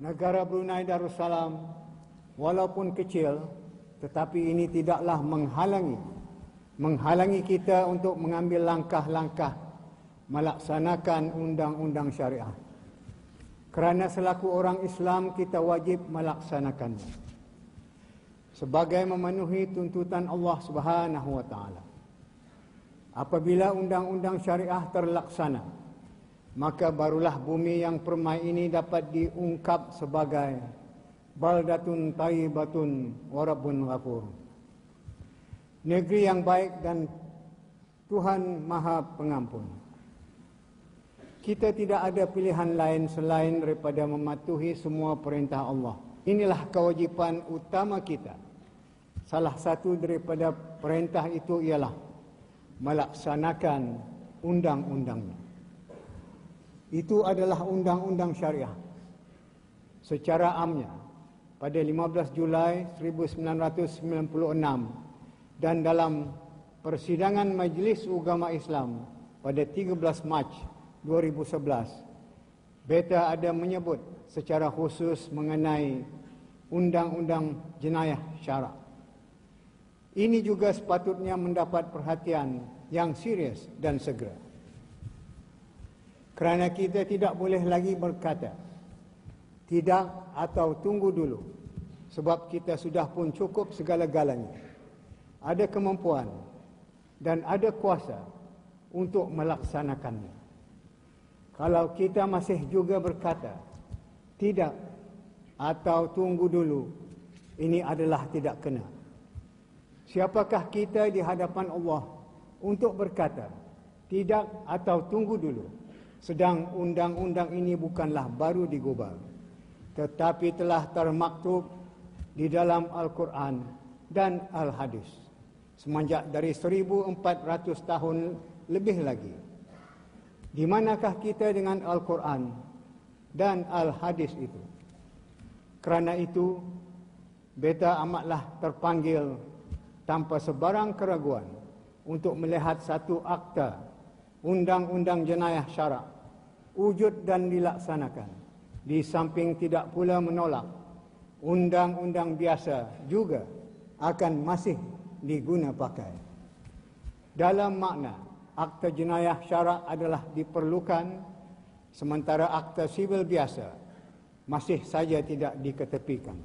negara Brunei Darussalam walaupun kecil tetapi ini tidaklah menghalangi menghalangi kita untuk mengambil langkah-langkah melaksanakan undang-undang syariah. Kerana selaku orang Islam kita wajib melaksanakannya. Sebagai memenuhi tuntutan Allah Subhanahu wa taala. Apabila undang-undang syariah terlaksana, maka barulah bumi yang permai ini dapat diungkap sebagai baldatun tayyibatun wa rabbun ghafur. Negeri yang baik dan Tuhan Maha Pengampun. Kita tidak ada pilihan lain selain daripada mematuhi semua perintah Allah. Inilah kewajipan utama kita. Salah satu daripada perintah itu ialah melaksanakan undang-undangnya. Itu adalah undang-undang syariah. Secara amnya, pada 15 Julai 1996 dan dalam persidangan Majlis Ugama Islam pada 13 Mac 2011 Beta ada menyebut secara khusus mengenai undang-undang jenayah syarak. Ini juga sepatutnya mendapat perhatian yang serius dan segera. Kerana kita tidak boleh lagi berkata tidak atau tunggu dulu sebab kita sudah pun cukup segala-galanya. Ada kemampuan dan ada kuasa untuk melaksanakannya. Kalau kita masih juga berkata tidak atau tunggu dulu, ini adalah tidak kena. Siapakah kita di hadapan Allah untuk berkata tidak atau tunggu dulu, sedang undang-undang ini bukanlah baru digubal, tetapi telah termaktub di dalam Al-Quran dan Al-Hadis semenjak dari 1400 tahun lebih lagi. Di manakah kita dengan Al-Quran dan Al-Hadis itu? Kerana itu, beta amatlah terpanggil tanpa sebarang keraguan untuk melihat satu akta undang-undang jenayah syarak wujud dan dilaksanakan di samping tidak pula menolak undang-undang biasa juga akan masih diguna pakai. Dalam makna akta jenayah syarak adalah diperlukan sementara akta sivil biasa masih saja tidak diketepikan.